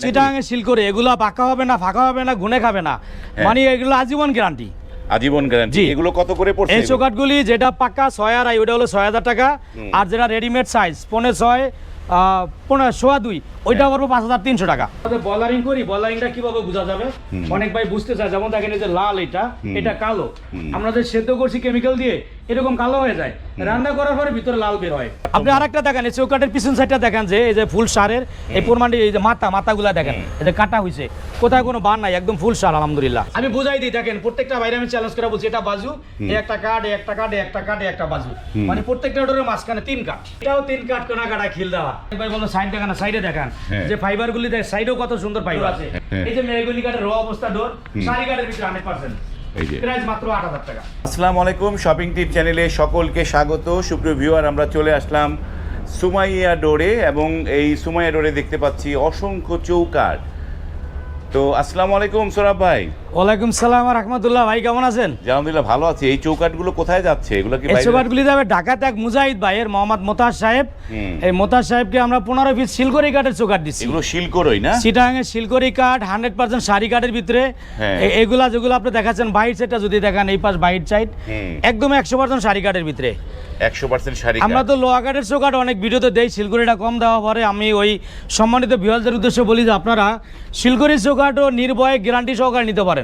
চিটাঙে seal করে এগুলো পাকা হবে না ফাঁকা হবে না গুনে খাবে না। মানে এগুলো আজীবন গ্যারান্টি আজীবন গ্যারান্টি এগুলো কত করে পড়ছে এই? চৌকাটগুলি যেটা পাকা ছয় আর ওটা হলো ছয় হাজার টাকা। আর যেটা রেডিমেড সাইজ পনে ছয় আহ, পনেরো সোয়া দুই ওইটা হ্যাঁ। পড়ব পাঁচ হাজার তিনশো টাকা। বলারিং করি বলারিংটা কীভাবে বোঝা যাবে? অনেক ভাই বুঝতে চায় যেমন দেখেন এই যে লাল এটা এটা কালো। আমরা যে সেদ্ধ করছি কেমিক্যাল দিয়ে এরকম কালো হয়ে যায়। রান্না করার পরে ভিতরে লাল বের হয়। আপনি আরেকটা দেখেন এই চৌকাটের পিছন সাইডটা দেখেন যে এই যে ফুল সারের এই পরিমাণে এই যে মাথা মাথাগুলা দেখেন এটা কাটা হয়েছে কোথায় কোনো বার নাই একদম ফুল সার আলহামদুলিল্লাহ। আমি বুঝাই দিই দেখেন প্রত্যেকটা বাইরে আমি চ্যালেঞ্জ করে বলছি এটা বাজু একটা কাঠ একটা কাঠ একটা কাঠ একটা বাজু। মানে প্রত্যেকটা ডোরের মাঝখানে তিন কাঠ। এটাও তিন কাঠ কোনা কাটা খিল দেওয়া। ভাই বলো সাইড দেখেন সাইডে দেখান। যে ফাইবার গুলি দেখ সাইডেও কত সুন্দর ফাইবার আছে। এই যে মেয়েগুলি কাঠের র অবস্থা ডোর সারি কাঠের ভিতরে হান্ড্রেড পার্সেন্ট এই যে। প্রাইস মাত্র আট হাজার টাকা। আসসালামু আলাইকুম শপিং টিপ চ্যানেলে সকলকে স্বাগত। সুপ্রিয় ভিউয়ার আমরা চলে আসলাম সুমাইয়া ডোরে এবং এই সুমাইয়া ডোরে দেখতে পাচ্ছি অসংখ্য চৌকার তো আসসালামু আলাইকুম সোরাব ভাই। ওয়ালাইকুম সালাম রহমতুল্লাহ ভাই কেমন আছেন? আলহামদুলিল্লাহ ভালো আছে। এই চৌকাঠগুলো কোথায় যাচ্ছে? এগুলো কি এই চৌকাটগুলি যাবে ঢাকাতে এক মুজাহিদ ভাইয়ের মোহাম্মদ মোতাজ সাহেব। এই মোতাজ সাহেবকে আমরা পনেরো পিস শিলকরি কাঠের চৌকাট দিচ্ছি। এগুলো শিলকরই না? শিলকরি কাঠ হান্ড্রেড পার্সেন্ট শাড়ি কাঠের ভিতরে। হ্যাঁ। এগুলা যেগুলো আপনি দেখাচ্ছেন বাইট সাইডটা যদি দেখান এই পাশ বাইট সাইড একদম একশো পার্সেন্ট শাড়ি কাঠের ভিতরে। একশো পার্সেন্ট শাড়ি আমরা তো লোয়া কাঠের চৌকাঠ অনেক ভিডিওতে দেই শিলকরিটা কম দেওয়া পরে। আমি ওই সম্মানিত বিহালদের উদ্দেশ্যে বলি যে আপনারা শিলকরি চৌকাঠও নির্ভয়ে গ্যারান্টি সহকারে নিতে পারেন।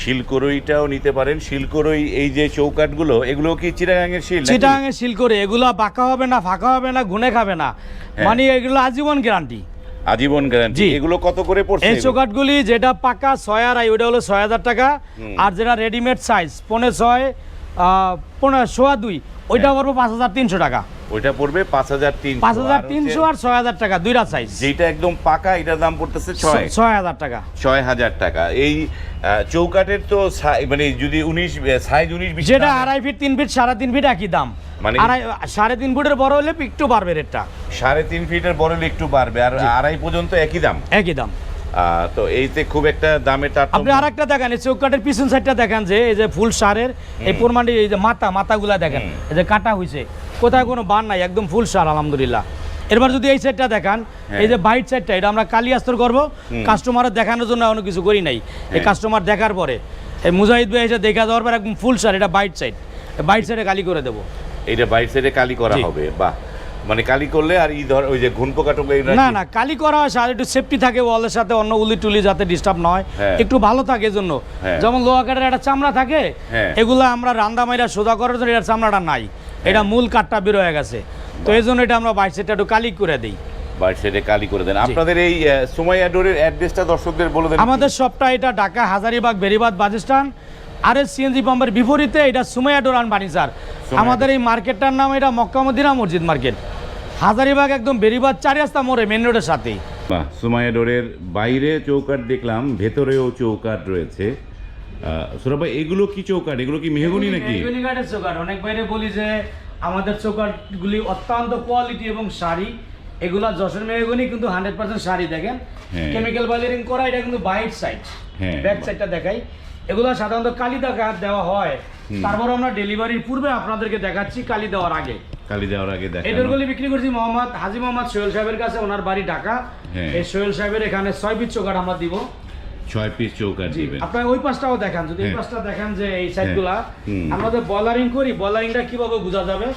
শিলকরইটাও নিতে পারেন। শিলকরই এই যে চৌকাঠগুলো এগুলো কি চিটাগাঙের শিল নাকি? চিটাঙে শিলকরি এগুলো পাকা হবে না ফাঁকা হবে না গুনে খাবে না। হ্যাঁ। মানে এগুলো আজীবন গ্যারান্টি। আজীবন গ্যারান্টি। এগুলো কত করে পড়ছে? এই? চৌকাটগুলি যেটা পাকা ছয় আর আই ওটা হলো ছয় হাজার টাকা। আর যেটা রেডিমেড সাইজ পনে ছয় পনেরো সোয়া দুই ওইটা হ্যাঁ। পড়ব পাঁচ হাজার তিনশো টাকা। ওইটা পড়বে পাঁচ হাজার তিনশো। পাঁচ হাজার তিনশো আর ছয় হাজার টাকা দুইটা সাইজ যেটা একদম পাকা এটার দাম পড়তেছে ছয়। ছয় হাজার টাকা। ছয় হাজার টাকা। এই চৌকাঠের তো মানে যদি উনিশ সাইজ উনিশ বিশ যেটা আড়াই ফিট তিন ফিট সাড়ে তিন ফিট একই দাম। মানে- সাড়ে তিন ফুটের বড় হলে একটু বাড়বে রেটটা। সাড়ে তিন ফিটের বড় হলে একটু বাড়বে আর আড়াই পর্যন্ত একই দাম। একই দাম। তো এইতে খুব একটা তারতম্য আপনি আর একটা দেখেন এই চৌকাটের পিছন সাইডটা দেখেন যে এই যে ফুল সারের এই এই যে মাথা মাথাগুলা দেখেন এই যে কাটা হয়েছে কোথায় কোনো বান নাই একদম ফুল সার আলহামদুলিল্লাহ। এরপর যদি এই সাইডটা দেখান এই যে বাইট সাইডটা এটা আমরা কালি আস্তর করব কাস্টমারের দেখানোর জন্য অন্য কিছু করি নাই। এই কাস্টমার দেখার পরে এই মুজাহিদ ভাই এসে দেখা দেওয়ার পর একদম ফুল সার এটা বাইট সাইড বাইট সাইডে কালি করে দেবো। এইটা বাইর সাইডে কালি করা হবে বাহ। মানে কালি করলে আর ই ধর ওই যে ঘুন পোকা টোকা না না কালি করা হয় আর একটু সেফটি থাকে ওয়ালের সাথে অন্য উলি টুলি যাতে ডিস্টার্ব নয় হ্যাঁ। একটু ভালো থাকে এজন্য। হ্যাঁ। যেমন লোহা কাঠের একটা চামড়া থাকে হ্যাঁ। এগুলো আমরা রান্দা মাইরা সোজা করার জন্য এটার চামড়াটা নাই। এটা মূল কাঠটা বের হয়ে গেছে। তো এই জন্য এটা আমরা বাইসেটা একটু কালি করে দিই। বাইর কালি করে দেন। আপনাদের এই সুমাইয়া ডোরের অ্যাড্রেসটা দর্শকদের বলে দেন আমাদের সবটা এটা ঢাকা হাজারিবাগ বেরিবাদ বাজিস্টান আর এস সিএনজি পাম্পের বিপরীতে এটা সুমাইয়া ডোরান ফার্নিচার আমাদের এই মার্কেটটার নাম এটা মক্কা মদিনা মসজিদ মার্কেট হাজারিবাগ একদম বেরিবাদ চারি রাস্তা মোড়ে মেন রোডের বাহ সুমাইয়া ডোরের বাইরে চৌকাট দেখলাম ভেতরেও চৌকাট রয়েছে। ভাই এগুলো কি চৌকাট এগুলো কি মেহগুনি নাকি? মেহগনি কাঠের চৌকাঠ? অনেক বাইরে বলি যে আমাদের চৌকাঠগুলি অত্যন্ত কোয়ালিটি এবং শাড়ি এগুলা যশোর মেহগনি কিন্তু হান্ড্রেড পার্সেন্ট শাড়ি দেখেন। কেমিক্যাল বাজারিং করা এটা কিন্তু বাইট সাইড। ব্যাক সাইডটা দেখাই। এগুলো সাধারণত কালি দেখা দেওয়া হয়। তারপর আমরা ডেলিভারির পূর্বে আপনাদেরকে দেখাচ্ছি কালি দেওয়ার আগে। কালি দেওয়ার আগে এই দেখা ডোরগুলি বিক্রি করছি মোহাম্মদ হাজি মোহাম্মদ সোহেল সাহেবের কাছে ওনার বাড়ি ঢাকা। হ্যাঁ। এই সোহেল সাহেবের এখানে ছয় পিস চৌকাঠ আমরা দিব। ছয় পিস চৌকাট দিবেন। আপনার ওই পাশটাও দেখান যদি এই হ্যাঁ। পাশটা দেখেন যে এই সাইডগুলা। আমরা তো বলারিং করি বলারিংটা কীভাবে বোঝা যাবে?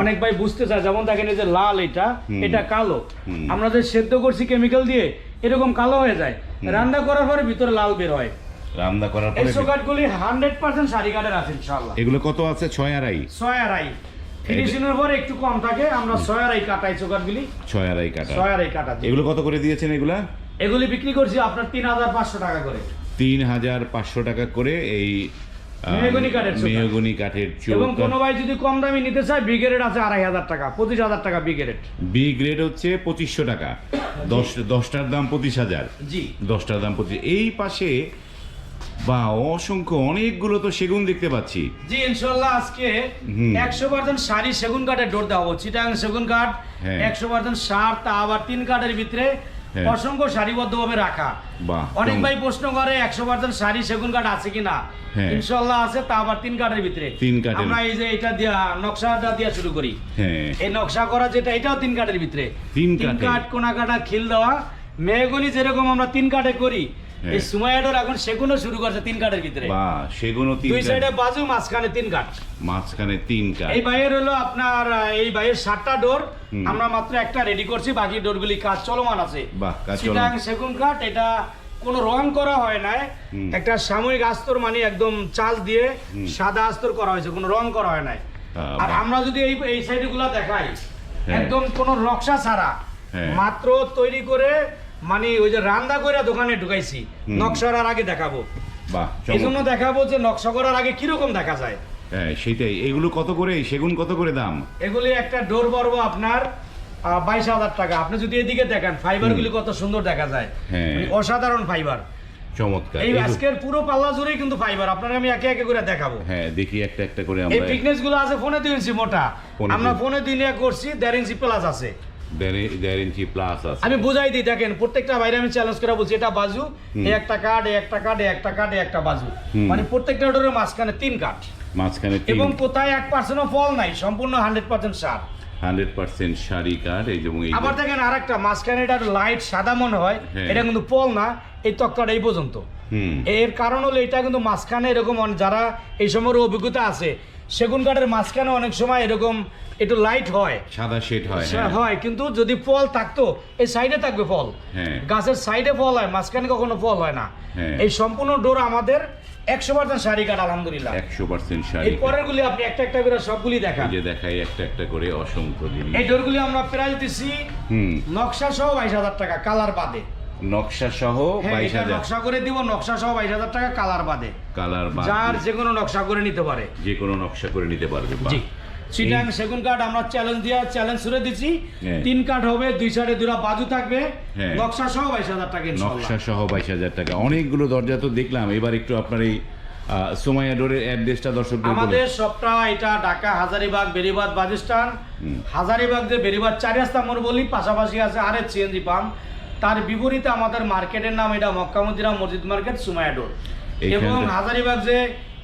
অনেক ভাই বুঝতে চায় যেমন দেখেন এই যে লাল এটা এটা কালো। আমরা যে সেদ্ধ করছি কেমিক্যাল দিয়ে এরকম কালো হয়ে যায়। রান্না করার পরে ভিতরে লাল বের হয়। রান্না করার এই পরে পার্সেন্ট শাড়ি কাঠের আছে এগুলো কত আছে? ছয় আড়াই? ছয় আড়াই। পরে একটু কম থাকে আমরা ছয় আড়াই কাটাই চৌকাঠগুলি ছয় আড়াই কাটা। ছয় আড়াই কাটা এগুলো কত করে দিয়েছেন এগুলা? এগুলি বিক্রি করছি আপনার তিন হাজার পাঁচশো টাকা করে। তিন হাজার পাঁচশো টাকা করে এই মেহগনি কাঠের। এবং কোনো ভাই যদি কম দামি নিতে চায় ব্রিগেড আছে আড়াই হাজার টাকা পঁচিশ হাজার টাকা ব্রিগেড বি গ্রেড হচ্ছে পঁচিশশো টাকা। দশ দশটার দাম পঁচিশ হাজার। জি। দশটার দাম পঁচিশ। এই পাশে বা অসংখ্য অনেকগুলো তো সেগুন দেখতে পাচ্ছি জি ইনশাল্লাহ আজকে। একশো পার্সেন্ট শাড়ি সেগুন কাঠের ডোর দেওয়া হচ্ছে চিটাং সেগুন কাঠ হ্যাঁ। একশো পার্সেন্ট সার তা আবার তিন কাঠের ভিতরে হ্যাঁ। অসংখ্য সারিবদ্ধভাবে রাখা বাহ অনেক ভাই প্রশ্ন করে একশো পার্সেন্ট শাড়ি সেগুন কাঠ আছে কিনা হ্যাঁ। ইনশাল্লাহ আছে তা আবার তিন কাঠের ভিতরে। আমরা এই যে এটা দিয়া নকশাটা দিয়া শুরু করি এই নকশা করা যেটা এটাও তিন কাঠের ভিতরে তিন কাঠ কোনা কাটা খিল দেওয়া মেহগনি যেরকম আমরা তিন কাঠে করি। এই সুমাইয়াডোর এখন সেগুনও শুরু করছে তিন কাঠের ভিতরে। বা সেগুলো তিন দুই সাইডে বাজু মাঝখানে তিন কাঠ। মাঝখানে তিন কাঠ। এই বাইয়ের হলো আপনার এই বাইয়ের সাতটা ডোর। আমরা মাত্র একটা রেডি করছি বাকি ডোরগুলি কাজ চলমান আছে। বাহ, কাজ চলমান। সেগুন কাঠ এটা কোনো রং করা হয় নাই। একটা সাময়িক আস্তর মানে একদম চাল দিয়ে সাদা আস্তর করা হয়েছে কোনো রং করা হয় নাই। আর আমরা যদি এই এই সাইডগুলা দেখাই হ্যাঁ। একদম কোনো নকশা ছাড়া হ্যাঁ। মাত্র তৈরি করে মানে ওই যে রান্না করে দোকানে ঢুকাইছি নকশার আর আগে দেখাবো। বাহ এই জন্য দেখাবো যে নকশা করার আগে কীরকম দেখা যায়। হ্যাঁ সেটাই। এগুলো কত করে? সেগুন কত করে দাম? এগুলি একটা ডোর আপনার বাইশ হাজার টাকা। আপনি যদি এদিকে দেখেন ফাইবার গুলি কত সুন্দর দেখা যায়। হ্যাঁ। মানে অসাধারণ ফাইবার। চমৎকার। এই আজকের পুরো পাল্লা জুড়েই কিন্তু ফাইবার। আপনাকে আমি একে একে করে দেখাবো। হ্যাঁ দেখি একটা একটা করে এই আমরা ফিটনেসগুলো আছে ফোনে দুই ইঞ্চি মোটা। আমরা দুই- ফোনে দিনে করছি দেড় ইঞ্চি প্লাস আছে। আমি বুঝাই দিই দেখেন প্রত্যেকটা বাইরে আমি চ্যালেঞ্জ করে বলছি এটা বাজু একটা কাঠ একটা কাঠ একটা কাঠ একটা বাজু। মানে প্রত্যেকটা ডোরের মাঝখানে তিন কাঠ মাঝখানে এবং কোথায় এক পার্সেন্টও ফল নাই সম্পূর্ণ হান্ড্রেড পার্সেন্ট সার। হান্ড্রেড পার্সেন্ট শাড়ি কাঠ এই যেমন আবার দেখেন আর একটা মাঝখানে এটার লাইট সাদা মনে হয় হ্যাঁ। এটা কিন্তু পল না এই তক্তাটা এই পর্যন্ত। এর কারণ হলো এটা কিন্তু মাঝখানে এরকম যারা এই সময়ের অভিজ্ঞতা আছে সেগুন কাঠের মাঝখানে অনেক সময় এরকম একটু লাইট হয়। সাদা শেড হয় হ্যাঁ। হয় কিন্তু যদি ফল থাকতো এই সাইডে থাকবে ফল। হ্যাঁ। গাছের সাইডে ফল হয় মাঝখানে কখনো ফল হয় না। হ্যাঁ। এই সম্পূর্ণ ডোর আমাদের একশো পার্সেন্ট শাড়ি কাঠ আলহামদুলিল্লাহ। একশো পার্সেন্ট শাড়ি এই পরের গুলি আপনি একটা একটা করে সবগুলি দেখান। যে দেখাই একটা একটা করে অসংখ্য জিনিস। এই ডোরগুলি আমরা দিচ্ছি হুম। নকশা সহ বাইশ হাজার টাকা কালার বাদে। নকশা সহ বাইশ হাজার। নকশা করে দিব নকশা সহ বাইশ হাজার টাকা কালার বাদে। কালার বা যার যে কোনো নকশা করে নিতে পারে। যে কোনো নকশা করে নিতে পারবে জি। চিটাং সেগুন কাঠ আমরা চ্যালেঞ্জ দিয়ে চ্যালেঞ্জ ছুড়ে দিচ্ছি হ্যাঁ। তিন কাঠ হবে দুই সাইডে দুটা বাজু থাকবে। হ্যাঁ। নকশা সহ বাইশ হাজার টাকা নকশা সহ বাইশ হাজার টাকা। অনেকগুলো দরজা তো দেখলাম। এবার একটু আপনার এই সোমাইয়া ডোরের অ্যাড্রেসটা দর্শকদের আমাদের। সবটা এটা ঢাকা হাজারিবাগ বেরিবাদ বাজিস্তান হাজারিবাগ যে বেরিবাদ চারি রাস্তা মোড় বলি পাশাপাশি আছে আরেক সিএনজি পাম্প। তার বিপরীতে আমাদের মার্কেটের নাম এটা মক্কামুদ্দিনা মসজিদ মার্কেট সুমায়াডোর এবং হাজারিবাগ যে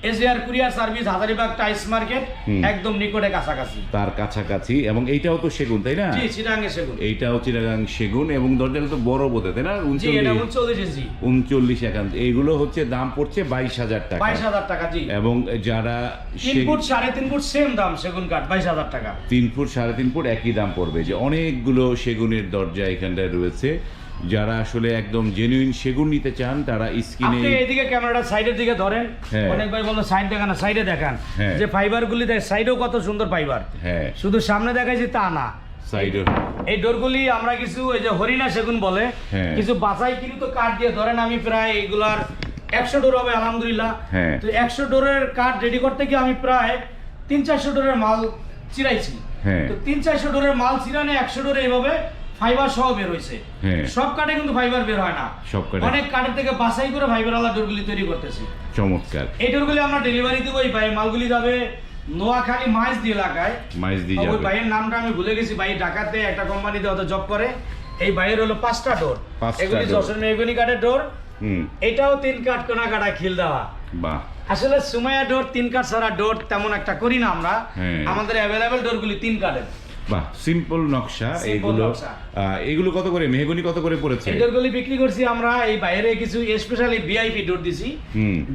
এশিয়ার কুরিয়ার সার্ভিস হাজারিবাগ টাইস মার্কেট একদম নিকটে কাছাকাছি। তার কাছাকাছি এবং এইটাও তো সেগুন তাই না? জি চিটাঙ্গে সেগুন। এইটাও চিরাগাং সেগুন এবং দরজাটা তো বড় বোধে তাই না? উনচল্লিশ। উনচল্লিশ একান্ত। এইগুলো হচ্ছে দাম পড়ছে বাইশ হাজার টাকা। বাইশ হাজার টাকা জি। এবং যারা তিন ফুট সাড়ে তিন ফুট সেম দাম সেগুন কাঠ বাইশ হাজার টাকা। তিন ফুট সাড়ে তিন ফুট একই দাম পড়বে। যে অনেকগুলো সেগুনের দরজা এখানটায় রয়েছে। যারা আসলে একদম জেনুইন সেগুন নিতে চান তারা স্কিনে আপনি এইদিকে ক্যামেরাটা সাইডের দিকে ধরেন হ্যাঁ। অনেক ভাই বলল সাইড দেখান সাইডে দেখান হ্যাঁ। যে ফাইবার গুলি দেখ সাইডেও কত সুন্দর ফাইবার হ্যাঁ শুধু সামনে দেখাইছি তা না সাইডে এই ডোরগুলি আমরা কিছু ওই যে হরিণা সেগুন বলে হ্যাঁ। কিছু বাছাই কিন্তু কাঠ দিয়ে ধরেন আমি প্রায় এইগুলার একশো ডোর হবে আলহামদুলিল্লাহ। তো একশো ডোরের কাঠ রেডি করতে গিয়ে আমি প্রায় তিন চারশো ডোরের মাল চিরাইছি। তো তিন চারশো ডোরের মাল চিরানে একশো ডোরে এইভাবে ফাইবার সহ বের হয়েছে হ্যাঁ। সব কাঠে কিন্তু ফাইবার বের হয় না। সব কাঠে। অনেক কাঠের থেকে বাছাই করে ফাইবার আলা ডোরগুলি তৈরি করতেছি। চমৎকার। এই ডোরগুলি আমরা ডেলিভারি দেবো এই ভাই মালগুলি যাবে নোয়াখালী এলাকায়। ওই ভাইয়ের নামটা আমি ভুলে গেছি। ভাই ঢাকাতে একটা কোম্পানিতে হয়তো জব করে। এই ভাইয়ের হলো পাঁচটা ডোর এগুলি যশোর মেহগনি কাঠের ডোর এটাও তিন কাঠ কোনা কাটা খিল দেওয়া। বাহ। আসলে সুমাইয়া ডোর তিন কাঠ ছাড়া ডোর তেমন একটা করি না আমরা। হ্যাঁ। আমাদের অ্যাভেলেবেল ডোরগুলি তিন কাঠের। বাহ সিম্পল নকশা এগুলো কত করে? মেহগনি কত করে পড়েছে? এই ডোরগুলি বিক্রি করছি আমরা এই বাইরে কিছু স্পেশালি ভিআইপি ডোর দিছি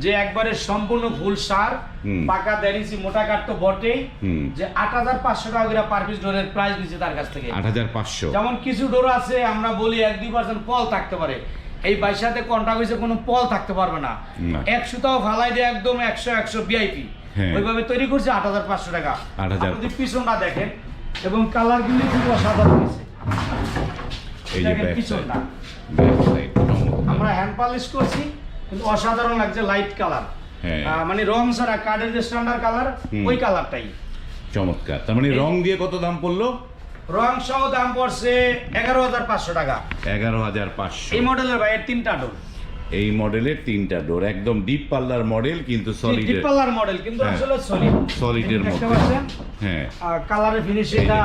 যে একবারে সম্পূর্ণ ফুল সার পাকা মোটা কাঠ তো হুম। যে আট হাজার পাঁচশো টাকা করে পার পিস ডোরের প্রাইস তার কাছ থেকে। আট হাজার পাঁচশো। যেমন কিছু ডোর আছে আমরা বলি এক দুই পার্সেন্ট পল থাকতে পারে। এই বাইর সাথে কন্ট্রাক্ট হয়েছে কোনো পল থাকতে পারবে না। না। এক সুতাও ফালাই দিয়ে একদম একশো একশো বিআইপি হ্যাঁ। ওইভাবে তৈরি করছে আট হাজার পাঁচশো টাকা। 8,500 আপনি যদি পিছনটা দেখেন এবং কালার কিন্তু খুব অসাধারণ হয়েছে। আমরা হ্যান্ড পালিশ করছি কিন্তু অসাধারণ লাগছে লাইট কালার হ্যাঁ। মানে রং ছাড়া কার্ডের যে স্ট্যান্ডার্ড কালার ওই কালারটাই চমৎকার। তার মানে রং দিয়ে কত দাম পড়ল? রং সহ দাম পড়ছে এগারো হাজার পাঁচশো টাকা। এগারো হাজার পাঁচশো। এই মডেলের ভাইয়ের তিনটা ডোর এই মডেলের তিনটা ডোর একদম ডিপ পাল্লার মডেল কিন্তু সলিড ডিপালার মডেল কিন্তু হ্যাঁ। আসলে সলিড দেখতে মধ্যে। হ্যাঁ কালারের ফিনিশিংটা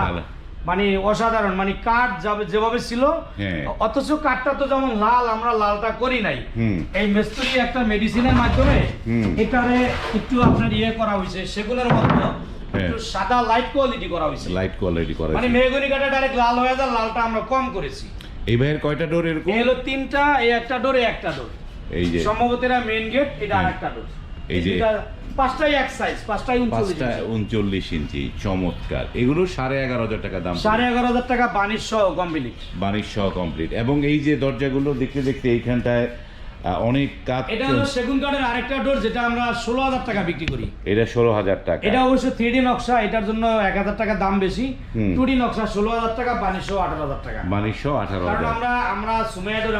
মানে অসাধারণ মানে কাঠ যাবে যেভাবে ছিল হ্যাঁ। অথচ কাঠটা তো যেমন লাল আমরা লালটা করি নাই এই মিস্ত্রি একটা মেডিসিনের মাধ্যমে। এটারে একটু আপনার ইয়ে করা হয়েছে সেগুলোর মতো সাদা লাইট কোয়ালিটি করা হয়েছে লাইট কোয়ালিটি করা মানে। মেহগনি কাঠে ডাইরেক্ট লাল হয়ে যায় লালটা আমরা কম করেছি এই ভাইয়ের কয়টা ডোর এরকম? এলো তিনটা এই একটা ডোর এই একটা ডোর এই যে। সম্ভবত এটা মেইন গেট এটা। আরেকটা ডোর এই যে- পাঁচটাই এক সাইজ পাঁচটাই উনচল্লিশ ইঞ্চি। চমৎকার। এগুলো সাড়ে এগারো হাজার টাকা দাম। সাড়ে এগারো হাজার টাকা বাণিজ্য সহ কমপ্লিট বাণিজ্য সহ কমপ্লিট এবং এই যে দরজাগুলো দেখতে দেখতে এইখানটায় অনেক কাজ এটা হলো সেগুন কাঠের আরেকটা ডোর যেটা আমরা ষোলো হাজার টাকা বিক্রি করি। এটা ষোলো হাজার টাকা। এটা অবশ্য থ্রি নকশা এটার জন্য এক হাজার টাকা দাম বেশি। নকশা ষোলো হাজার টাকা বানিশ আঠারো হাজার টাকা। আঠারো কারণ আমরা আমরা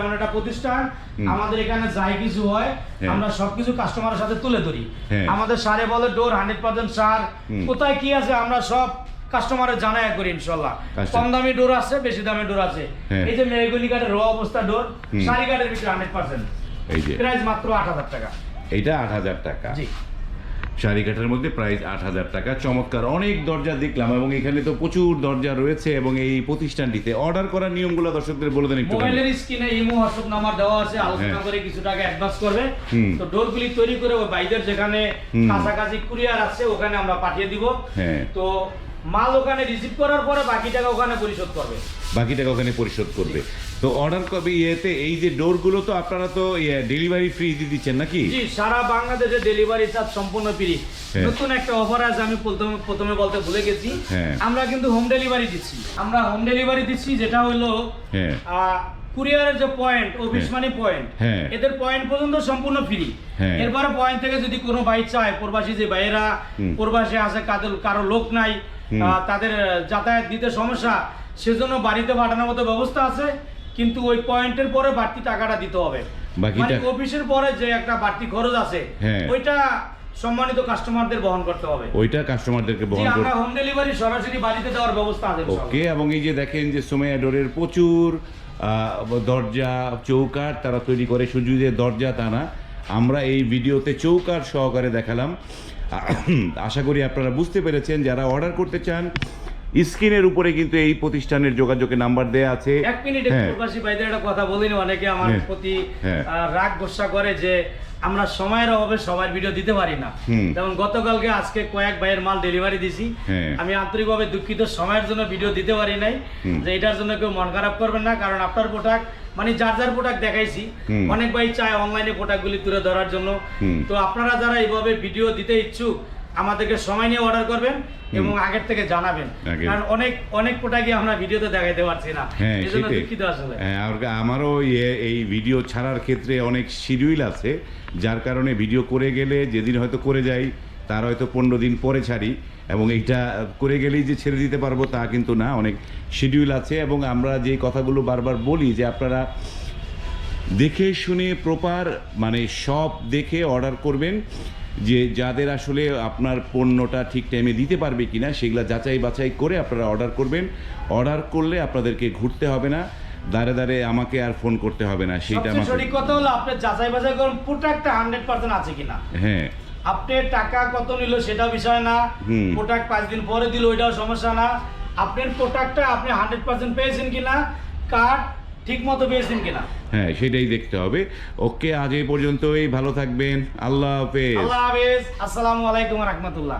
এমন একটা প্রতিষ্ঠান আমাদের এখানে যাই কিছু হয় হ্যাঁ। আমরা সবকিছু কাস্টমারের সাথে তুলে ধরি। হ্যাঁ। আমাদের সারে বলে ডোর হান্ড্রেড পার্সেন্ট সার। কোথায় কি আছে আমরা সব কাস্টমারের জানাই করি ইনশাল্লাহ। কম দামি ডোর আছে বেশি দামি ডোর আছে। হ্যাঁ। এই যে মেহগনি কাঠের র অবস্থা ডোর। সারি কাঠের ভিতরে হান্ড্রেড পার্সেন্ট এই যে। প্রাইস মাত্র আট হাজার টাকা। এটা আট হাজার টাকা। জি। শাড়ি কাঠার মধ্যে প্রাইস আট হাজার টাকা। চমৎকার অনেক দরজা দেখলাম এবং এখানে তো প্রচুর দরজা রয়েছে এবং এই প্রতিষ্ঠানটিতে অর্ডার করার নিয়মগুলো দর্শকদের বলে দেন একটু মোবাইলের স্ক্রিনে ইমো হোয়াটসঅ্যাপ নাম্বার দেওয়া আছে আলোচনা হ্যাঁ। করে কিছু টাকা অ্যাডভান্স করবে। তো ডোরগুলি তৈরি করে ওই বাইদের যেখানে কাছাকাছি কুরিয়ার আছে ওখানে আমরা পাঠিয়ে দিব। হ্যাঁ। তো মাল ওখানে রিসিভ করার পরে বাকি টাকা ওখানে পরিশোধ করবে। বাকি টাকা ওখানে পরিশোধ করবে। তো অর্ডার কবে ইয়েতে? এই যে ডোরগুলো তো আপনারা তো ডেলিভারি ফ্রি দিয়ে দিচ্ছেন নাকি? জি সারা বাংলাদেশে ডেলিভারি চার্জ সম্পূর্ণ ফ্রি হ্যাঁ। নতুন একটা অফার আছে আমি প্রথমে প্রথমে বলতে ভুলে গেছি। হ্যাঁ। আমরা কিন্তু হোম ডেলিভারি দিচ্ছি। আমরা হোম ডেলিভারি দিচ্ছি যেটা হলো হ্যাঁ। কুরিয়ারের যে পয়েন্ট অফিস হ্যাঁ। মানি পয়েন্ট হ্যাঁ। এদের পয়েন্ট পর্যন্ত সম্পূর্ণ ফ্রি হ্যাঁ। এরপরে পয়েন্ট থেকে যদি কোনো ভাই চায় প্রবাসী যে ভাইয়েরা প্রবাসী আছে কাদের কারও লোক নাই তাদের যাতায়াত দিতে সমস্যা সেজন্য বাড়িতে পাঠানোর মতো ব্যবস্থা আছে কিন্তু ওই পয়েন্টের পরে বাড়তি টাকাটা দিতে হবে। মানে অফিসের পরে যে একটা বাড়তি খরচ আছে হ্যাঁ। ওইটা সম্মানিত কাস্টমারদের বহন করতে হবে। ওইটা কাস্টমারদেরকে বহন আমরা করতে হোম ডেলিভারি সরাসরি বাড়িতে দেওয়ার ব্যবস্থা আছে ওকে এবং এই যে দেখেন যে সোমাইয়া ডোরের প্রচুর দরজা চৌকাট তারা তৈরি করে শুধু যে দরজা তা না আমরা এই ভিডিওতে চৌকাট সহকারে দেখালাম। আশা করি আপনারা বুঝতে পেরেছেন যারা অর্ডার করতে চান স্ক্রিনের উপরে কিন্তু এই প্রতিষ্ঠানের যোগাযোগের নাম্বার দেয়া আছে। এক মিনিটে হ্যাঁ। প্রবাসী ভাইদের একটা কথা বলিনি অনেকে আমার হ্যাঁ, প্রতি হ্যাঁ। রাগ গোসা করে যে আমরা সময়ের অভাবে সবার ভিডিও দিতে পারি না। যেমন গতকালকে আজকে কয়েক ভাইয়ের মাল ডেলিভারি দিছি। আমি আন্তরিকভাবে দুঃখিত সময়ের জন্য ভিডিও দিতে পারি নাই। যে এটার জন্য কেউ মন খারাপ করবেন না কারণ আপনার প্রোডাক্ট মানে যার যার প্রোডাক্ট দেখাইছি অনেক ভাই চায় অনলাইনে প্রোডাক্টগুলি তুলে ধরার জন্য। তো আপনারা যারা এইভাবে ভিডিও দিতে ইচ্ছুক আমাদেরকে সময় নিয়ে অর্ডার করবেন এবং আগের থেকে জানাবেন। কারণ অনেক অনেক প্রোডাক্টই আমরা ভিডিওতে দেখাইতে পারছি না। হ্যাঁ সেটাই। দুঃখিত আসলে। হ্যাঁ, আর- আমারও এই ভিডিও ছাড়ার ক্ষেত্রে অনেক শিডিউল আছে যার কারণে ভিডিও করে গেলে যেদিন হয়তো করে যাই তার হয়তো পনেরো দিন পরে ছাড়ি। এবং এইটা করে গেলেই যে ছেড়ে দিতে পারব তা কিন্তু না অনেক শিডিউল আছে। এবং আমরা যে কথাগুলো বারবার বলি যে আপনারা দেখে শুনে প্রপার মানে সব দেখে অর্ডার করবেন। যে যাদের আসলে আপনার পণ্যটা ঠিক টাইমে দিতে পারবে কি না সেগুলো যাচাই বাছাই করে আপনারা অর্ডার করবেন। অর্ডার করলে আপনাদেরকে ঘুরতে হবে না দাঁড়ে দাঁড়ে আমাকে আর ফোন করতে হবে না সবচেয়ে আমাকে সঠিক কথা হলো আপনি যাচাই বাছাই করুন প্রোডাক্টটা হান্ড্রেড পার্সেন্ট আছে কিনা। হ্যাঁ। আপনি টাকা কত নিল সেটাও বিষয় না। প্রোডাক্ট পাঁচ দিন পরে দিল ওইটাও সমস্যা না। আপনার প্রোডাক্টটা আপনি হান্ড্রেড পার্সেন্ট পেয়েছেন কিনা কার্ড ঠিক মতো পেয়েছেন কিনা? হ্যাঁ সেটাই দেখতে হবে। ওকে আজ এই পর্যন্তই। ভালো থাকবেন। আল্লাহ হাফেজ। আল্লাহ হাফেজ। আসসালামু আলাইকুম রহমতুল্লাহ।